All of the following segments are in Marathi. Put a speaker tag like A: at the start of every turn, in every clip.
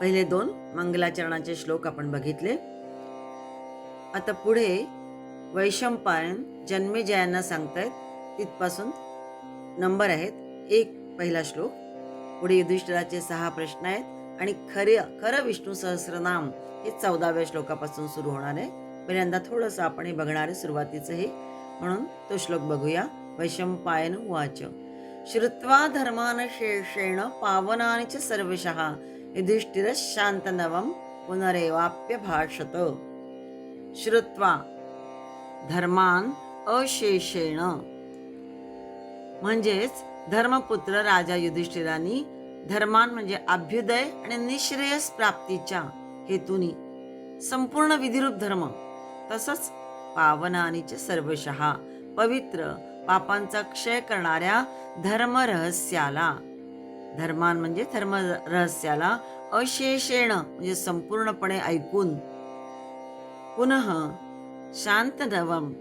A: पहिले दोन मंगलाचरणाचे श्लोक आपण बघितले. आता पुढे वैशंपायन जन्मेजयांना सांगतायत तिथपासून नंबर आहेत. एक पहिला श्लोक. पुढे युधिष्ठिराचे सहा प्रश्न आहेत आणि खरे खरं विष्णू सहस्रनाम हे चौदाव्या श्लोकापासून सुरू होणार आहे. पहिल्यांदा थोडंसं आपण हे बघणार आहे सुरुवातीचं हे. म्हणून तो श्लोक बघूया. वैशंपायन वाच श्रुत्वा धर्मान शेषेण पावनानि च सर्वशः। युधिष्ठिर पुनरेवाप्य भाषत। श्रुत्वा धर्मान अशेषेण। म्हणजेच धर्मपुत्र राजा युधिष्ठिरांनी धर्मान म्हणजे अभ्युदय आणि निश्रेयस प्राप्तीच्या हेतूनी संपूर्ण विधिरूप धर्म तसंच पावनानीचे सर्वशः। पवित्र पापांचा क्षय करणाऱ्या धर्म रहस्याला धर्मान म्हणजे धर्म रहस्याला अशेषेण म्हणजे संपूर्णपणे ऐकून. पुनः शांत नवम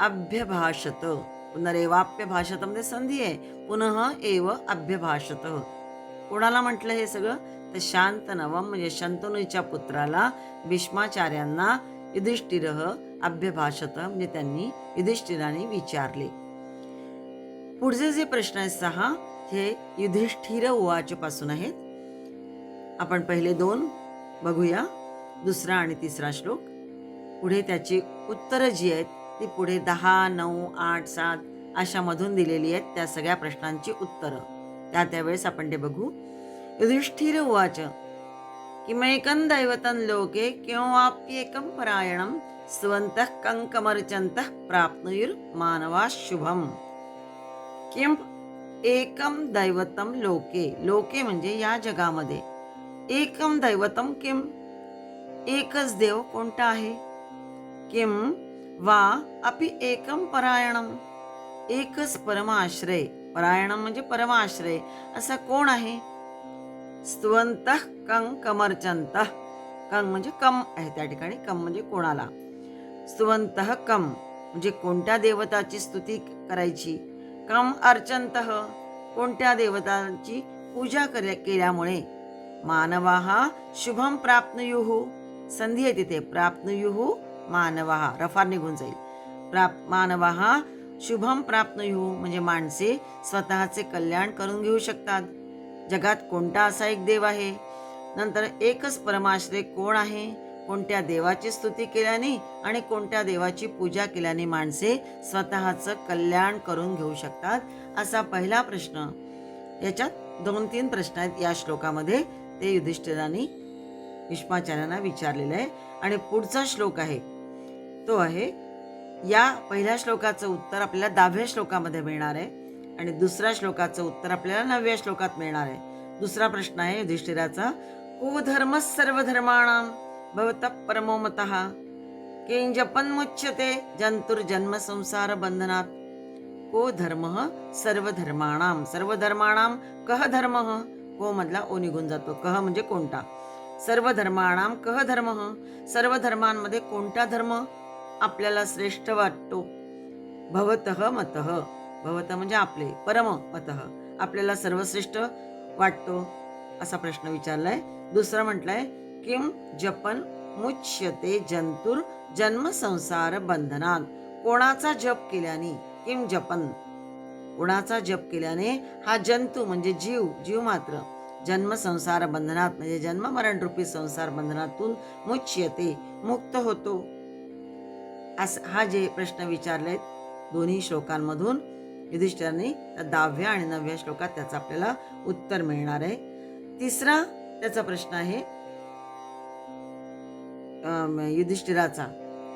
A: अभ्यभाषत. पुनरेवाप्य भाषत म्हणजे संधी आहे. पुनः एव अभ्यभाषत. कोणाला म्हटलं हे सगळं? तर शांत नवम म्हणजे शंतनूच्या पुत्राला भीष्माचार्यांना युधिष्ठिर अभ्यभाषत म्हणजे त्यांनी युधिष्ठिराने विचारले. पुढचे जे प्रश्न आहेत सहा हे युधिष्ठिर उवाच पासून आहेत. आपण पहिले दोन बघूया. दुसरा आणि तिसरा श्लोक. पुढे त्याची उत्तरं जी आहेत ती पुढे दहा नऊ आठ सात अशामधून दिलेली आहेत त्या सगळ्या प्रश्नांची उत्तरं. त्या त्यावेळेस आपण ते बघू. युधिष्ठिर उवाच किमेकं दैवतं लोके किंवाप्येकं परायणं स्वन्तः कङ्कमर्चन्तः प्राप्नुयुर्मानवा शुभम्. किं एकम दैवतम लोके. लोके म्हणजे या जगामध्ये. एकम दैवतम किम एकच देव कोणता आहे? किम वा अपि एकम परायणम एकच परमाश्रय. परायणम म्हणजे परमाश्रय. असा कोण आहे? स्तवंत कं कमर्चंत कं म्हणजे कम आहे त्या ठिकाणी. कम म्हणजे कोणाला. स्तवंत कम म्हणजे कोणत्या देवताची स्तुती करायची? कम अर्चंत कोणत्या देवतांची पूजा कर केल्यामुळे मानवा हा शुभम प्राप्नुयुहू संधी आहे तिथे प्राप्नुयुहू मानवा रफार निघून जाईल. प्राप मानवा हा शुभम प्राप्नुयुहू म्हणजे माणसे स्वतःचे कल्याण करून घेऊ शकतात. जगात कोणता असा एक देव आहे? नंतर एकच परमाश्रय कोण आहे? कोणत्या देवाची स्तुती केल्याने आणि कोणत्या देवाची पूजा केल्याने माणसे स्वतःचं कल्याण करून घेऊ शकतात? असा पहिला प्रश्न. याच्यात दोन तीन प्रश्न आहेत या श्लोकामध्ये. ते युधिष्ठिरांनी भीष्माचार्यांना विचारलेलं आहे. आणि पुढचा श्लोक आहे. तो आहे या पहिल्या श्लोकाचं उत्तर आपल्याला दहाव्या श्लोकामध्ये मिळणार आहे. आणि दुसऱ्या श्लोकाचं उत्तर आपल्याला नवव्या श्लोकात मिळणार आहे. दुसरा प्रश्न आहे युधिष्ठिराचा को धर्म सर्व धर्माणाम भवत परमो मत। किंजपन मुच्यते जंतुर्जन्म संसार बंधनात को धर्म सर्व धर्माणाम सर्व धर्माणाम कह धर्म? को मधला ओ निघून जातो। कह म्हणजे कोणता? सर्व धर्माणाम कह धर्म? सर्व धर्मांमध्ये कोणता धर्म आपल्याला श्रेष्ठ वाटतो? भवत मत। भवत म्हणजे आपले परम मत। आपल्याला सर्वश्रेष्ठ वाटतो असा प्रश्न विचारलाय. दुसरा म्हटलाय किम जपन मुच्यते जंतुर जन्म संसार बंधनात कोणाचा जप केल्याने किम जपन? कोणाचा जप केल्याने हा जंतू म्हणजे जीव जीव मात्र जन्म संसार बंधनात म्हणजे जन्म मरण रूपी संसार बंधनातून मुच्यते मुक्त होतो. अस हा जे प्रश्न विचारले दोन्ही श्लोकांमधून युधिष्ठिरांनी दहाव्या आणि नवव्या श्लोकात त्याचं आपल्याला उत्तर मिळणार आहे. तिसरा त्याचा प्रश्न आहे युधिष्ठिराचा.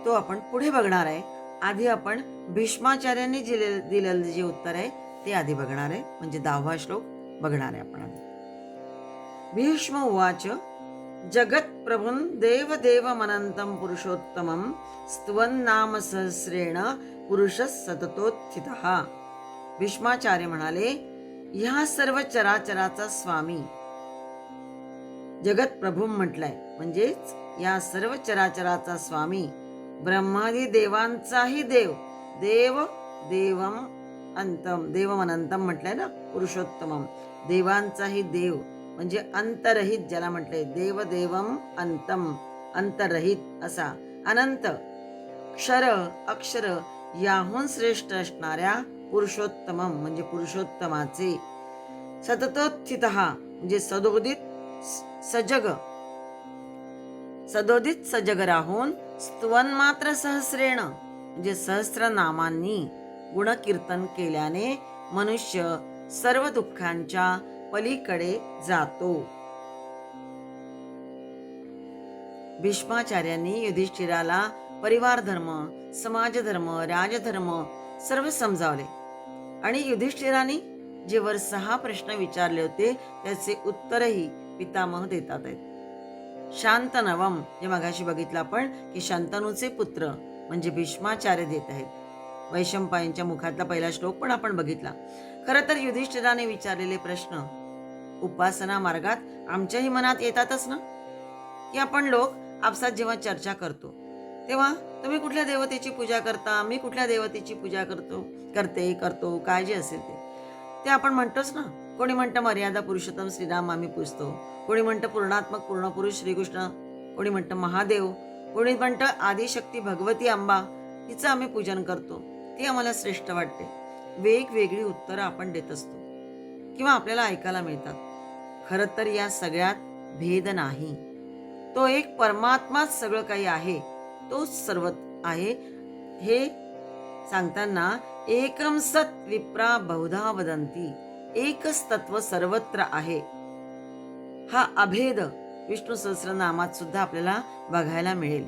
A: तो आपण पुढे बघणार आहे. आधी आपण भीष्माचार्यांनी दिले दिलेलं जे उत्तर आहे ते आधी बघणार आहे. म्हणजे दहावा श्लोक बघणार आहे आपण भीष्म उवाच जगत प्रभुं देवदेवमनन्तं पुरुषोत्तमं स्तवन्नाम सहस्रेण पुरुष सततोत्थित. भीष्माचार्य म्हणाले ह्या सर्व चराचराचा स्वामी जगत प्रभू म्हटलाय. म्हणजेच या सर्व चराचराचा स्वामी ब्रह्मादी देवांचाही देव देव देवम अंतम देवम अनंतम म्हटलंय ना पुरुषोत्तमम. देवांचाही देव म्हणजे अंतरहित ज्याला म्हटले देवदेवम अंतम अंतरहित असा. अनंत क्षर अक्षर याहून श्रेष्ठ असणाऱ्या पुरुषोत्तमम म्हणजे पुरुषोत्तमाचे सततोत्थित म्हणजे सदोदित स- सजग सदोदित सजग राहून स्तवन मात्र सहस्रेण म्हणजे सहस्र नामांनी गुणकीर्तन केल्याने मनुष्य सर्व दुःखांच्या पलीकडे जातो. भीष्माचार्यांनी युधिष्ठिराला परिवार धर्म समाज धर्म राजधर्म सर्व समजावले. आणि युधिष्ठिराने जेवर सहा प्रश्न विचारले होते त्याचे उत्तरही पितामह देतात आहेत. शांतनवम. जे मघाशी बघितलं आपण की शांतनूचे पुत्र म्हणजे भीष्माचार्य देत आहेत. वैशंपायनच्या मुखातला पहिला श्लोक पण आपण बघितला. खरं तर युधिष्ठिराने विचारलेले प्रश्न उपासना मार्गात आमच्याही मनात येतातच ना? की आपण लोक आपसात जेव्हा चर्चा करतो तेव्हा तुम्ही कुठल्या देवतेची पूजा करता मी कुठल्या देवतेची पूजा करतो करते करतो काय जे असेल ते. ते आपण म्हणतोच ना. कोणी म्हणतं मर्यादा पुरुषोत्तम श्रीराम आम्ही पूजतो. कोणी म्हणतं पूर्णात्मक पूर्णपुरुष श्रीकृष्ण. कोणी म्हणतं महादेव. कोणी म्हणतं आदिशक्ती भगवती अंबा हिचं आम्ही पूजन करतो. ती आम्हाला श्रेष्ठ वाटते. वेगवेगळी उत्तरं आपण देत असतो. किंवा आपल्याला ऐकायला मिळतात. खरं तर या सगळ्यात भेद नाही. तो एक परमात्माच सगळं काही आहे. तोच सर्व आहे. हे सांगताना एकम सत विप्रा बहुधा वदंती. एकच तत्व सर्वत्र आहे. हा अभेद विष्णू सहस्रनामात सुद्धा आपल्याला बघायला मिळेल.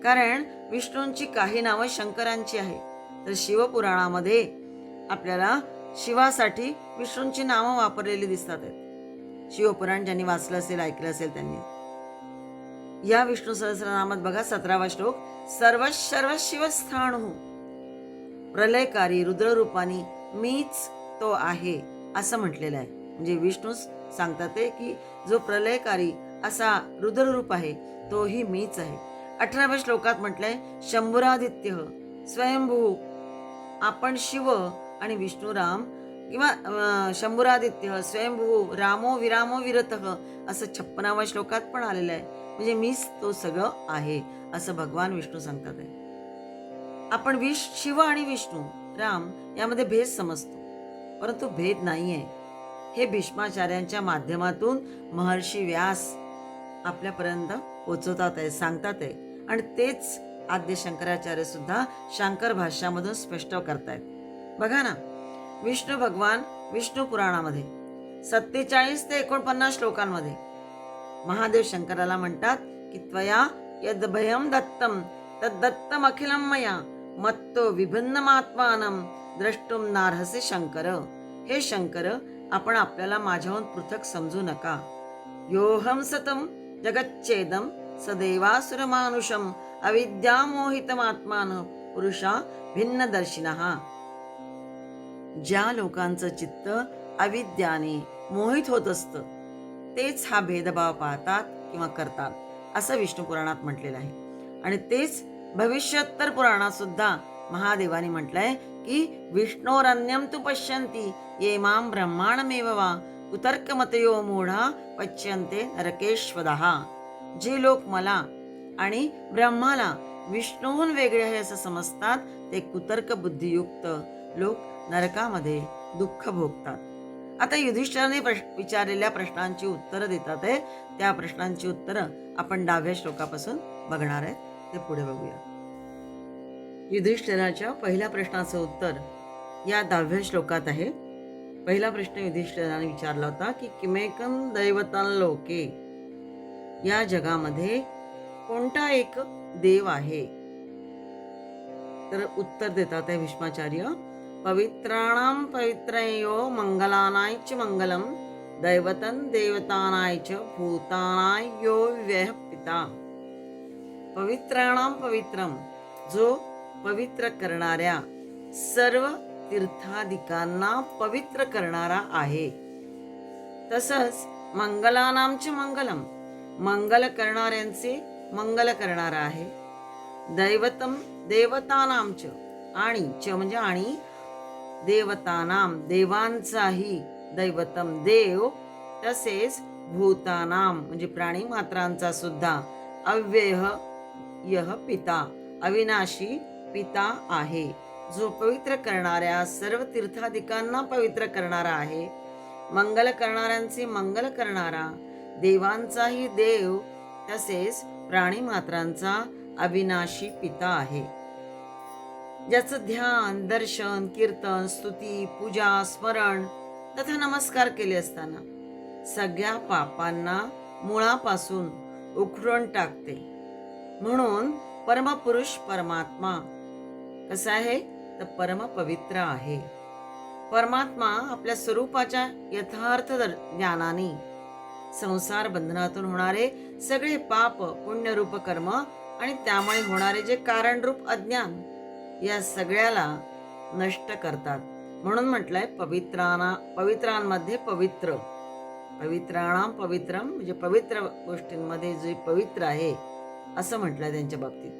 A: कारण विष्णूंची काही नावं शंकरांची आहे तर शिवपुराणामध्ये आपल्याला शिवासाठी विष्णूंची नावं वापरलेली दिसतात. आहेत शिवपुराण ज्यांनी वाचलं असेल ऐकलं असेल त्यांनी. या विष्णू सहस्रनामात बघा सतरावा श्लोक सर्व सर्व शिवस्थाणू प्रलयकारी रुद्ररूपानी मीच तो आहे असं म्हटलेलं आहे. म्हणजे विष्णूच सांगतात ते की जो प्रलयकारी असा रुद्ररूप आहे तोही मीच आहे. अठराव्या श्लोकात म्हटलंय शंभुरादित्य स्वयंभू आपण शिव आणि विष्णुराम किंवा शंभुरादित्य स्वयंभू रामो विरामो विरत असं छप्पनाव्या श्लोकात पण आलेलं आहे. म्हणजे मीच तो सगळं आहे असं भगवान विष्णू सांगतात आहे. आपण विष शिव आणि विष्णू राम यामध्ये भेद समजतो. परंतु भेद नाही आहे हे भीष्माचार्यांच्या माध्यमातून महर्षी व्यास आपल्यापर्यंत पोचवतात आहे सांगतात आहे. आणि तेच आद्य शंकराचार्य सुद्धा शंकर भाष्यामधून स्पष्ट करतायत. बघा ना विष्णू भगवान विष्णू पुराणामध्ये सत्तेचाळीस ते एकोणपन्नास श्लोकांमध्ये महादेव शंकराला म्हणतात की त्वया यद भयम दत्तम तद दत्तम अखिलम मया मत्तो विभिन्नमात्मानम द्रष्टुम नारहसे शंकर. हे शंकर आपण आपल्याला माझ्याहून पृथक समजू नका. योहम सतम जगच्छेदम सदैवासुर मानुषम अविद्यामोहितमात्मान पुरुषा भिन्न दर्शिना ज्या लोकांचं चित्त अविद्याने मोहित होत असतं तेच हा भेदभाव पाहतात किंवा करतात असं विष्णू पुराणात म्हटलेलं आहे. आणि तेच भविष्योत्तर पुराणात सुद्धा महादेवाने म्हटलंय की विष्णोरन्यं तु पश्यन्ति ये मां ब्रह्माणमेव वा। कुतर्कमतयो मूढा पच्यन्ते नरकेश्वदः। जे लोक मला आणि ब्रह्माला विष्णूहून वेगळे आहे असं समजतात ते कुतर्क बुद्धियुक्त लोक नरकामध्ये दुःख भोगतात. आता युधिष्ठिराने प्रश्न विचारलेल्या प्रश्नांची उत्तरं देतात आहे त्या प्रश्नांची उत्तरं आपण डाव्या श्लोकापासून बघणार आहे ते पुढे बघूया. युधिष्ठिराच्या पहिल्या प्रश्नाचं उत्तर या दहाव्या श्लोकात आहे. पहिला प्रश्न युधिष्ठिराने विचारला होता की किमेकम दैवतान लोके? या जगामध्ये कोणता एक देव आहे? तर उत्तर देतात आहे भीष्माचार्य पवित्राणाम पवित्रयो मंगलानाय च मंगलम दैवतन देवतानाय च भूतानाय यो व्यय पिता. पवित्राणाम पवित्रम जो पवित्र करणाऱ्या सर्व तीर्थाधिकांना पवित्र करणारा आहे. तसंच मंगलानामचे मंगलम मंगल करणाऱ्यांचे मंगल करणारा आहे. दैवतम देवतानामच आणि च म्हणजे आणि देवतानाम देवांचाही दैवतम देव तसेच भूतानाम म्हणजे प्राणी मात्रांचा सुद्धा अव्यय यह पिता अविनाशी पिता आहे जो पवित्र करणाऱ्या सर्व तीर्थाधिकांना पवित्र करणारा आहे. मंगल करणाऱ्यांचे मंगल करणारा देवांचाही देव तसेच प्राणी मात्रांचा अविनाशी पिता आहे. ज्याचं ध्यान दर्शन कीर्तन स्तुती पूजा स्मरण तथा नमस्कार केले असताना सगळ्या पापांना मुळापासून उखडून टाकते. म्हणून परमपुरुष परमात्मा कसं आहे? तर परम पवित्र आहे. परमात्मा आपल्या स्वरूपाच्या यथार्थ दर- ज्ञानाने संसार बंधनातून होणारे सगळे पाप पुण्यरूप कर्म आणि त्यामुळे होणारे जे कारणरूप अज्ञान या सगळ्याला नष्ट करतात. म्हणून म्हटलंय पवित्राना पवित्रांमध्ये पवित्र. पवित्राणाम पवित्रम म्हणजे पवित्र गोष्टींमध्ये जे पवित्र आहे असं म्हटलंय त्यांच्या बाबतीत.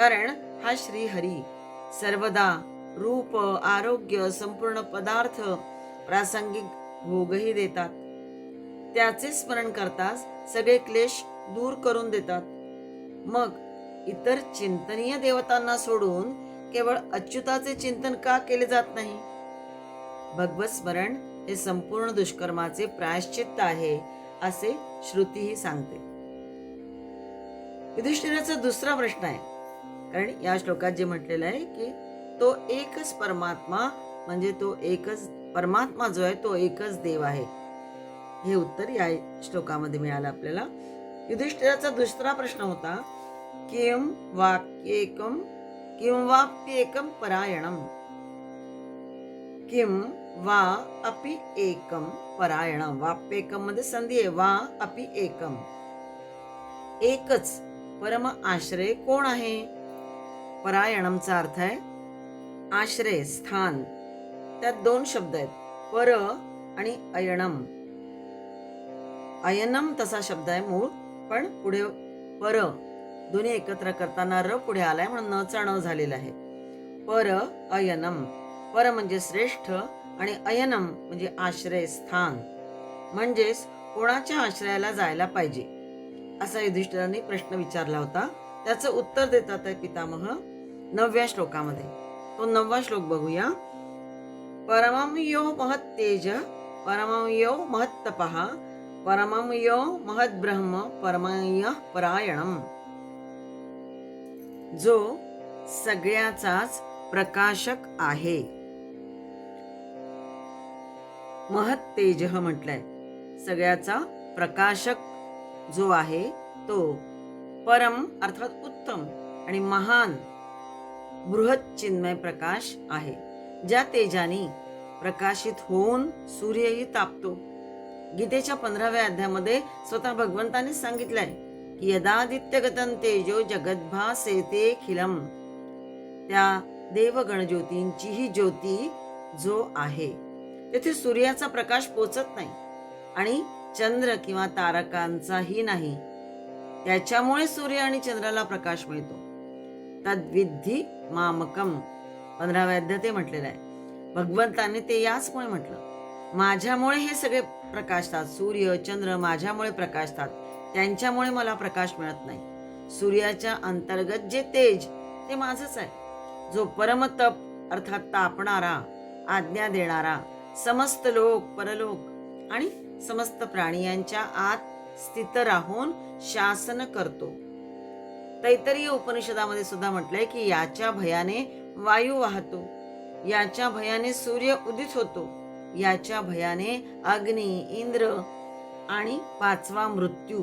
A: कारण हा श्री हरी सर्वदा रूप आरोग्य संपूर्ण पदार्थ प्रासंगिक भोगही देतात. त्याचे स्मरण करताच सगळे क्लेश दूर करून देतात. मग इतर चिंतनीय देवतांना सोडून केवळ अच्युताचे चिंतन का केले जात नाही? भगवत स्मरण हे संपूर्ण दुष्कर्माचे प्रायश्चित्त आहे असे श्रुतीही सांगते. युधिष्ठिराचा दुसरा प्रश्न आहे. कारण या श्लोकात जे म्हटलेलं आहे की तो एकच परमात्मा म्हणजे तो एकच परमात्मा जो आहे तो एकच देव आहे. हे उत्तर या श्लोकामध्ये मिळालं आपल्याला. युधिष्ठिराचा दुसरा प्रश्न होता किम वाक्येकम किं वाप्येकम परायणम? किम वा अपि एकम परायणम वाप्येकममध्ये संधी आहे वा अपि एकम एकच परम आश्रय कोण आहे? परायणमचा अर्थ आहे आश्रय स्थान. त्यात दोन शब्द आहेत. पर आणि अयणम. अयनम तसा शब्द आहे मूळ पण पुढे पर दोन्ही एकत्र करताना र पुढे आलाय म्हणून न चा न झालेला आहे. पर अयनम पर म्हणजे श्रेष्ठ आणि अयनम म्हणजे आश्रय स्थान. म्हणजेच कोणाच्या आश्रयाला जायला पाहिजे? असा युधिष्ठिरांनी प्रश्न विचारला होता. त्याचं उत्तर देतात आहे पितामह नवव्या श्लोकामध्ये. तो नववा श्लोक बघूया. परमं यो महत्तेज परमं यो महत् तपः परमं यो महत् ब्रह्म परमय परायणम. जो सगळ्याचाच प्रकाशक आहे. महत्तेज म्हटलंय. सगळ्याचा प्रकाशक जो आहे तो परम अर्थात उत्तम आणि महान बृहत चिन्मय प्रकाश आहे ज्या तेजाने प्रकाशित होऊन सूर्यही तापतो. गीतेच्या पंधराव्या अध्यामध्ये स्वतः भगवंताने सांगितलंय की यदादित्यगतन तेजो जगद्भासेते खिलम. त्या देवगण ज्योतींची ही ज्योती जो आहे तेथे सूर्याचा प्रकाश पोचत नाही आणि चंद्र किंवा तारकांचाही नाही. त्याच्यामुळे सूर्य आणि चंद्राला प्रकाश मिळतो. तद्विद्धी मामकम पंधराव्या अध्याय ते म्हटलेलं आहे. भगवंताने ते याचमुळे म्हटलं. माझ्यामुळे हे सगळे प्रकाशतात. सूर्य चंद्र माझ्यामुळे प्रकाशतात. त्यांच्यामुळे मला प्रकाश मिळत नाही. सूर्याच्या अंतर्गत जे तेज ते माझंच आहे. जो परमतप अर्थात तापणारा आज्ञा देणारा समस्त लोक परलोक आणि समस्त प्राणी यांच्या आत स्थित राहून शासन करतो. तैतरीय उपनिषदामध्ये सुद्धा म्हटलंय की याच्या भयाने वायू वाहतो याच्या भयाने सूर्य उदित होतो याच्या भयाने अग्नी इंद्र आणि पाचवा मृत्यू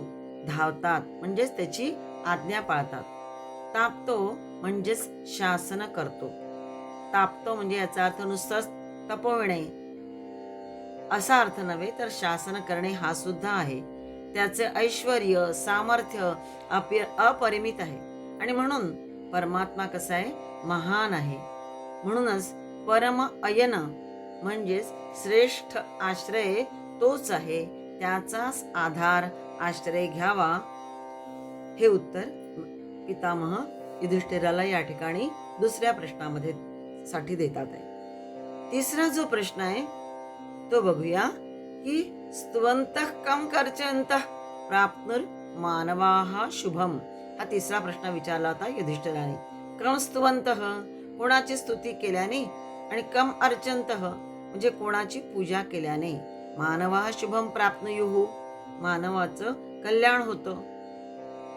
A: धावतात म्हणजेच त्याची आज्ञा पाळतात. तापतो म्हणजेच शासन करतो. तापतो म्हणजे याचा अर्थ नुसताच तपविणे. असा अर्थ नव्हे तर शासन करणे हा सुद्धा आहे. त्याचे ऐश्वर सामर्थ्य अपरिमित आहे. आणि म्हणून परमात्मा कसा आहे? महान आहे. म्हणूनच परम अयन म्हणजेच श्रेष्ठ आश्रय तोच आहे. त्याचाच आधार आश्रय घ्यावा. हे उत्तर पितामह युधिष्ठिराला या ठिकाणी दुसऱ्या प्रश्नामध्ये साठी देतात आहे. तिसरा जो प्रश्न आहे तो बघूया की स्तवंतः कम कर्चंत प्राप्नुर मानवाः शुभम। हा तिसरा प्रश्न विचारला होता युधिष्ठिराने। क्रम स्तुवंत कोणाची स्तुती केल्याने? आणि कम अर्चंत म्हणजे कोणाची पूजा केल्याने? मानवा शुभम प्राप्नुयुहू मानवाचं कल्याण होतं।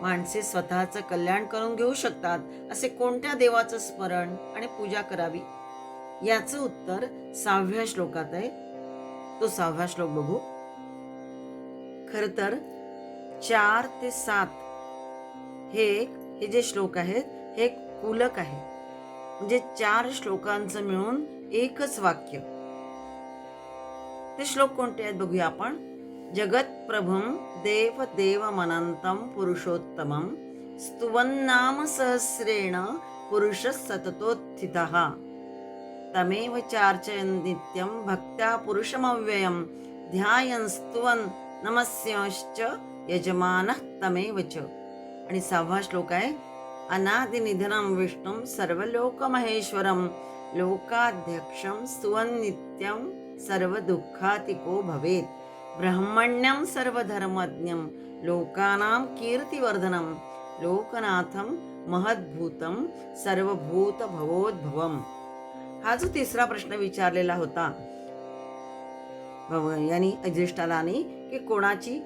A: माणसे स्वतःचं कल्याण करून घेऊ शकतात असे कोणत्या देवाचं स्मरण आणि पूजा करावी? याचं उत्तर सहाव्या श्लोकात आहे. तो सहावा श्लोक बघू. खर तर चार ते सात हे हे जे श्लोक आहेत हे एक कुलक आहे. म्हणजे चार श्लोकांचं मिळून एकच वाक्य. ते श्लोक कोणते आहेत बघूया आपण. जगत प्रभम देव देव मनंतम पुरुषोत्तमम स्तुवन्नाम सहस्रेण पुरुष सततोत्थित। तमेव चार्चयन नित्यं भक्त्या पुरुषमव्ययं ध्यायन् स्तुवन नमस्यश्च यजमान तमेव च. आणि सहावा श्लोक आहे अनादिनिधनं विष्णुं सर्वलोकमहेश्वरं लोकाध्यक्षं सर्व दुःखातिको भवेत्. ब्रह्मण्यं सर्वधर्मज्ञं लोकानां कीर्तिवर्धनं लोकनाथं महद्भूतं सर्वभूतभवोद्भवम्. हा जो तिसरा प्रश्न विचारलेला होता भव- यांनी अजिष्ठालानी की कोणाची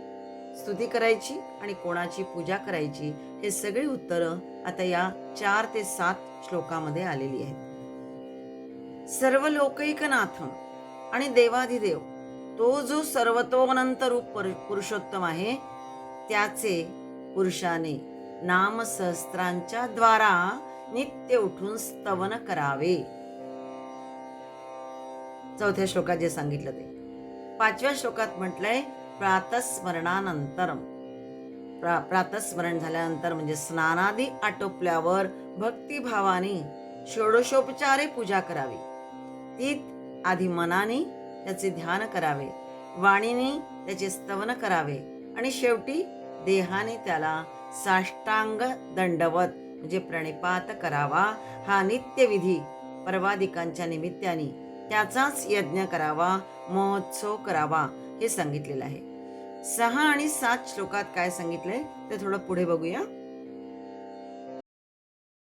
A: स्तुती करायची आणि कोणाची पूजा करायची हे सगळी उत्तरं आता या चार ते सात श्लोकामध्ये आलेली आहेत. सर्व लोकैकनाथम आणि देवाधिदेव तो जो सर्वतोनंत रूप पुरुषोत्तम आहे त्याचे पुरुषाने नामसहस्त्रांच्या द्वारा नित्य उठून स्तवन करावे. चौथ्या श्लोकात जे सांगितलं ते. पाचव्या श्लोकात म्हटलंय प्रातस्मरणानंतर प्रा प्रातस्मरण झाल्यानंतर म्हणजे स्नानादी आटोपल्यावर भक्तिभावाने षोडशोपचारे पूजा करावी. ती आधी मनाने त्याचे ध्यान करावे वाणीने त्याचे स्तवन करावे आणि शेवटी देहाने त्याला साष्टांग दंडवत म्हणजे प्रणिपात करावा. हा नित्यविधी परवादिकांच्या निमित्ताने त्याचाच यज्ञ करावा महोत्सव करावा हे सांगितलेलं आहे. सहा आणि सात श्लोकात काय सांगितलंय ते थोडं पुढे बघूया.